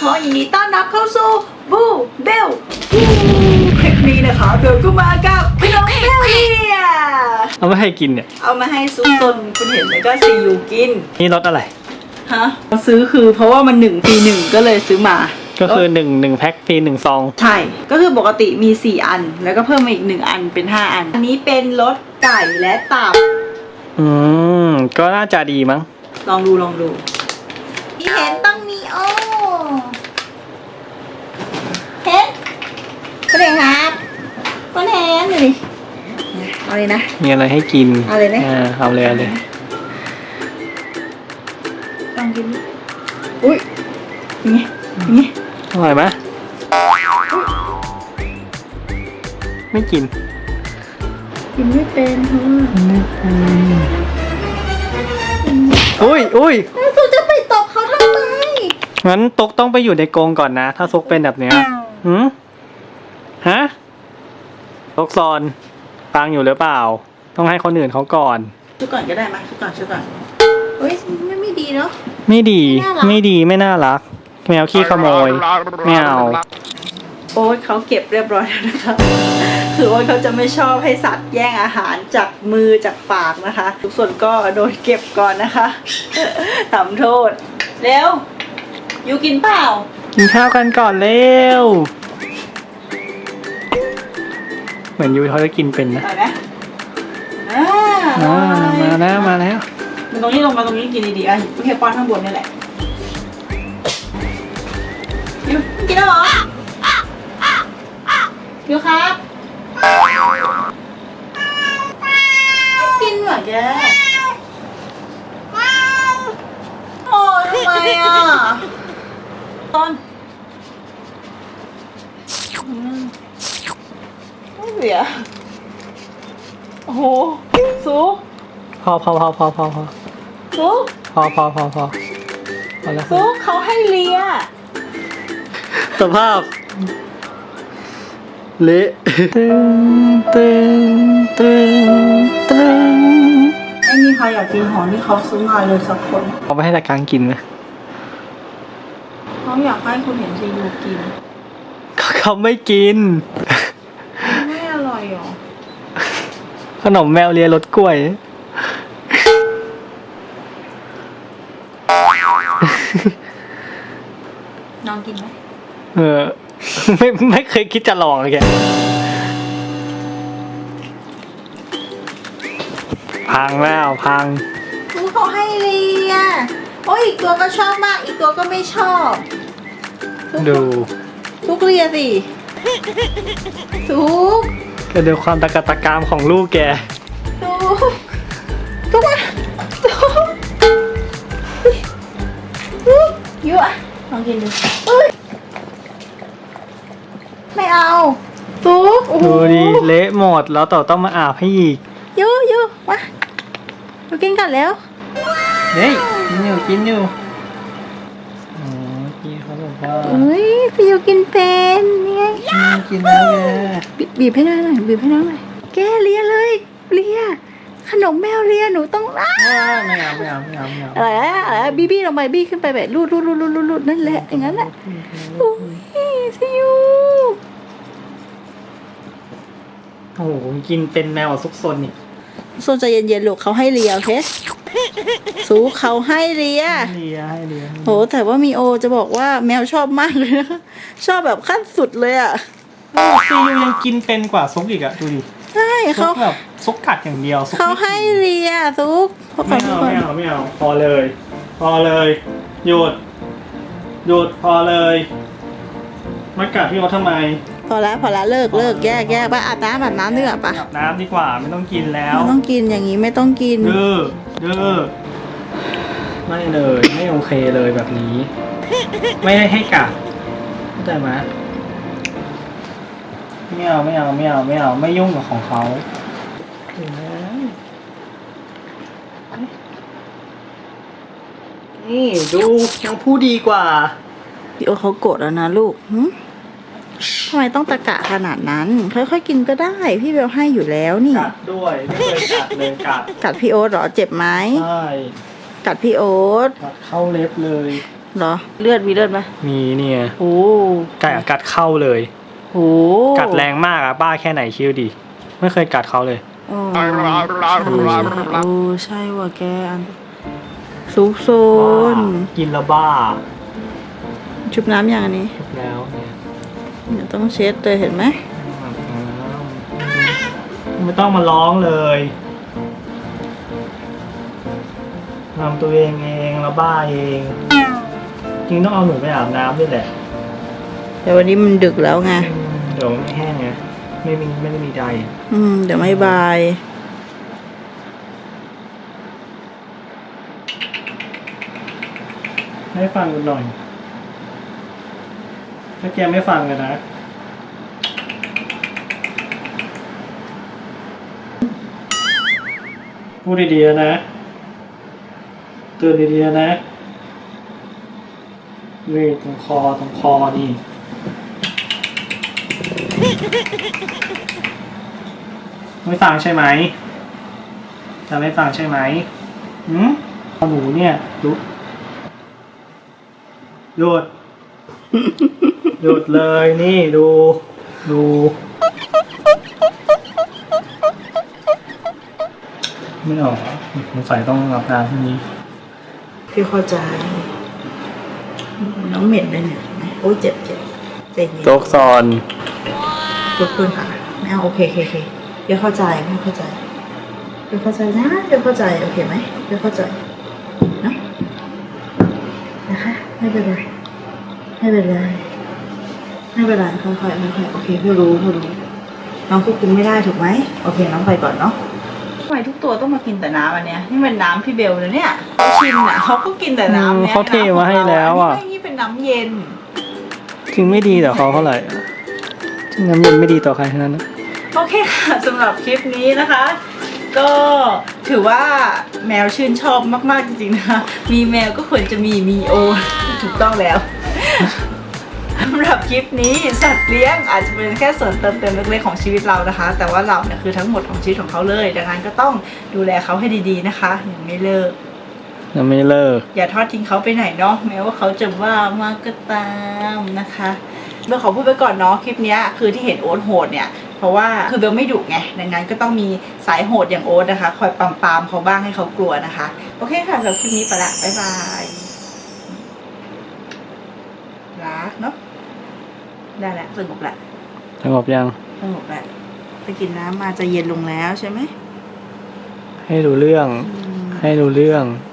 ขอยินดีต้อนรับเข้าสู่บูเบลคลิปนี้นะคะเบลก็มากับพี่น้องเบลเลียเอาม่ให้กินเนี่ย เอามาให้ซุปตนคุณเห็นแล้วก็ซียูกิน นี่รสอะไร ฮะซื้อคือเพราะว่ามันหนึ่งปีหนึ่งก็เลยซื้อมา ก็คือหนึ่งหนึ่งแพ็คฟรีหนึ่งซอง ใช่ ก็คือปกติมี 4 อัน แล้วก็เพิ่มมาอีก 1 อันเป็น 5 อัน อันนี้เป็นรสไก่และตับ อืม ก็น่าจะดีมั้ง ลองดูลองดูเห็นตองมีโอ้เห็น ก็เลยครับก็เห็นดูดิเอาเลยนะ มีอะไรให้กินเอาเลยไหมเอาเลยเอาเลยลองกินดิอุ้ยอย่างงี้อย่างงี้อร่อยไหมไม่กินกินไม่เป็นเพราะว่าอุ้ยอุ้ยแล้วสุจะไปตบเขาทำไมงั้นตกต้องไปอยู่ในกรงก่อนนะ ถ้าซุกเป็นแบบเนี้ยหืม ฮะตกซอนฟังอยู่หรือเปล่า ต้องให้คนอื่นเขาก่อน ชุดก่อนก็ได้ไหมชุดก่อนชุดก่อนเฮ้ยไม่ไม่ดีเนาะ ไม่ดีน่ารักไม่ดีไม่น่ารัก แมวขี้ขโมยไม่เอาโอ๊ตเขาเก็บเรียบร้อยแล้วนะคะคือโอ๊ตเขาจะไม่ชอบให้สัตว์แย่งอาหารจากมือจากปากนะคะ ทุกส่วนก็โดนเก็บก่อนนะคะทำโทษ เร็วยูกินเปล่า กินข้าวกันก่อนเร็ว เหมือนยูเขาจะกินเป็นนะอร่อยไหมอ่าอ่ามาแล้วมาแล้ว มันตรงนี้ลงมาตรงนี้กินดีๆอะโอเคป้อนข้างบนนี่แหละยูกินแล้วเหรอยูครับกินเหรอแกโอ้ยทำไมอะตอนอืมไม่ เสีย โอ้โหสูพอพอพอพอพอพอสูพอพอพอพอพอแล้วซุกเขาให้เลีย สภาพ เละตึงตึงตึงตึงไม่มีใครอยากกินของที่เขาซื้อมาเลยสักคน เอาไปให้ตะกางกินไหมเขาอยากให้คุณเห็นซียูกิน เขาไม่กิน ไม่อร่อยหรอ ข นมแมวเลียรสกล้วย น้องกินไหมเออ ไม่ไม่เคยคิดจะลองเลยแกพังแล้วพังซุกเขาให้เลียโอ้ยอีกตัวก็ชอบมาก อีกตัวก็ไม่ชอบซุกดูซุกเลียสิซุก ก็ดูความตะกะตะกามของลูกแกซุกซุกมาซุกซุกยูอะลองกินดูเอ้ยไม่เอาซุกโอ้โหดูดิเละหมดแล้วต่อต้องมาอาบให้อีกยูยูมามากินกันแล้ว เฮ้ยกินอยู่กินอยู่อ๋อพี่เขาบอกว่าเอ้ยพี่ยูกินเป็นนี่ไง กินแล้วแกบีบีบให้น้อยหน่อยบีบให้น้อยหน่อยแกเลียเลยเลียขนมแมวเลียหนูต้องรักไม่เอาไม่เอาไม่เอาไม่เอาอะไรอะอะไรอะบี้บี้ลงไปบี้ขึ้นไปแบบรูดรูดรูดรูดรูดรูดนั่นแหละอย่างนั้นแหละโอ้ยซิยูโอ้โหกินเป็นแมวซุกซนนี่โซนใจเย็นๆลูกเขาให้เลียโอเค สูเขาให้เลีย เลียให้เลียให้โหแต่ว่ามีโอจะบอกว่าแมวชอบมากเลยนะคะชอบแบบขั้นสุดเลยอะซียูยังกินเป็นกว่าซุกอีกอะดูดิใช่ซุเขากแบบซุกกัดอย่างเดียวซุกเขาให้เลียซุกเขาไม่ขอเอาทุกคนไม่เอาไม่เอาพอเลย พอเลยหยุดหยุดพอเลยมากัดพี่เขาทำไม พอแล้วพอแล้วเลิกเลิกแยกแยกไปอาบน้ำอาบน้ำดีกว่าปะอาบน้ำดีกว่าไม่ต้องกินแล้วไม่ต้องกินอย่างนี้ไม่ต้องกินดื้อดื้อไม่เลยไม่โอเคเลยแบบนี้ ไม่ได้ให้กัดเข้าใจไหมไม่เอาไม่เอาไม่เอาไม่เอาไม่ยุ่งกับของเขานี่ดูยังพูดดีกว่าพี่โอตเขาโกรธแล้วนะลูกหึ ทำไมต้องตะกะขนาดนั้น ค่อยๆกินก็ได้ พี่เบลให้อยู่แล้วนี่ กัดด้วยไม่เคยกัดเลยกัดกัดพี่โอ๊ตเหรอเจ็บไหมใช่กัดพี่โอ๊ตกัดเข้าเล็บเลย เหรอ เลือดมีเลือดไหมมีเนี่ยโอ้ไก่อะกัดเข้าเลย โหกัดแรงมากอะบ้าแค่ไหนคิวดิไม่เคยกัดเขาเลย โอ้ใช่โอ้ใช่ว่ะแกอันซุกโซนกินแล้วบ้าชุบน้ำอย่างอันนี้ แล้วเนี่ย เดี๋ยวต้องเช็ดเลยเห็นไหมไม่ต้องมาร้องเลยทำตัวเองเองแล้วบ้าเอง จริงต้องเอาหนูไปอาบน้ำด้วยแหละ แต่วันนี้มันดึกแล้วไงเดี๋ยวไม่แห้งไงไม่มีไม่ได้มีใดอืม เดี๋ยวไม่บายให้ฟังกันหน่อย ถ้าแกไม่ฟังกันนะพูดดีๆนะ เตือนดีๆนะนี่ตรงคอตรงคอนี่ ไม่ฟังใช่ไหม จะไม่ฟังใช่ไหมหืมหนูเนี่ยรู้หยุด หยุดเลยนี่ดูดู ไม่ออกสงสัยต้องรับน้ำที่นี้พี่เข้าใจ น้องเหม็นเลยเนี่ยเห็นไหมโอ้ยเจ็บเจ็บเจ็บโจกซอนลุกขึ้นค่ะไม่เอาโอเคโอเคโอเคพี่เข้าใจพี่เข้าใจพี่เข้าใจนะพี่เข้าใจโอเคไหมพี่เข้าใจเนาะนะคะไม่เป็นไรไม่เป็นไร ไม่เป็นไรค่อยๆค่อยๆโอเคพี่รู้พี่รู้น้องควบคุมไม่ได้ถูกไหมโอเคน้องไปก่อนเนาะทำไมทุกตัวต้องมากินแต่น้ำอันเนี้ยนี่มันน้ำพี่เบลนะเนี่ยเขาชินอะเขาก็กินแต่น้ำเนี่ยเขาเทมาให้แล้วอะนนี้ไม่นี่เป็นน้ำเย็นจริงไม่ดีต่อเขาเท่าไหร่จริงน้ำเย็นไม่ดีต่อใครทั้งนั้นนะโอเคค่ะสำหรับคลิปนี้นะคะ ก็ถือว่าแมวชื่นชอบมากๆจริงๆนะคะมีแมวก็ควรจะมีมีโอ ถูกต้องแล้ว สำหรับคลิปนี้สัตว์เลี้ยงอาจจะเป็นแค่ส่วนเติมเต็มเล็กๆของชีวิตเรานะคะ แต่ว่าเราเนี่ยคือทั้งหมดของชีวิตของเขาเลย ดังนั้นก็ต้องดูแลเขาให้ดีๆนะคะอย่างไม่เลิก ยังไม่เลิก อย่าทอดทิ้งเขาไปไหนเนาะแม้ว่าเขาจะว่ามากก็ตามนะคะเบลขอพูดไปก่อนเนาะคลิปเนี้ยคือที่เห็นโอ๊ตโหดเนี่ยเพราะว่าคือเบลไม่ดุไงดังนั้นก็ต้องมีสายโหดอย่างโอ๊ตนะคะ คอยปั๊มปามๆเขาบ้างให้เขากลัวนะคะ โอเคค่ะสำหรับคลิปนี้ไปละบ๊ายบายรักเนาะ ได้แล้วสงบละสงบยังสงบละไปกินน้ำมาจะเย็นลงแล้วใช่ไหมให้รู้เรื่องอืมให้รู้เรื่องอ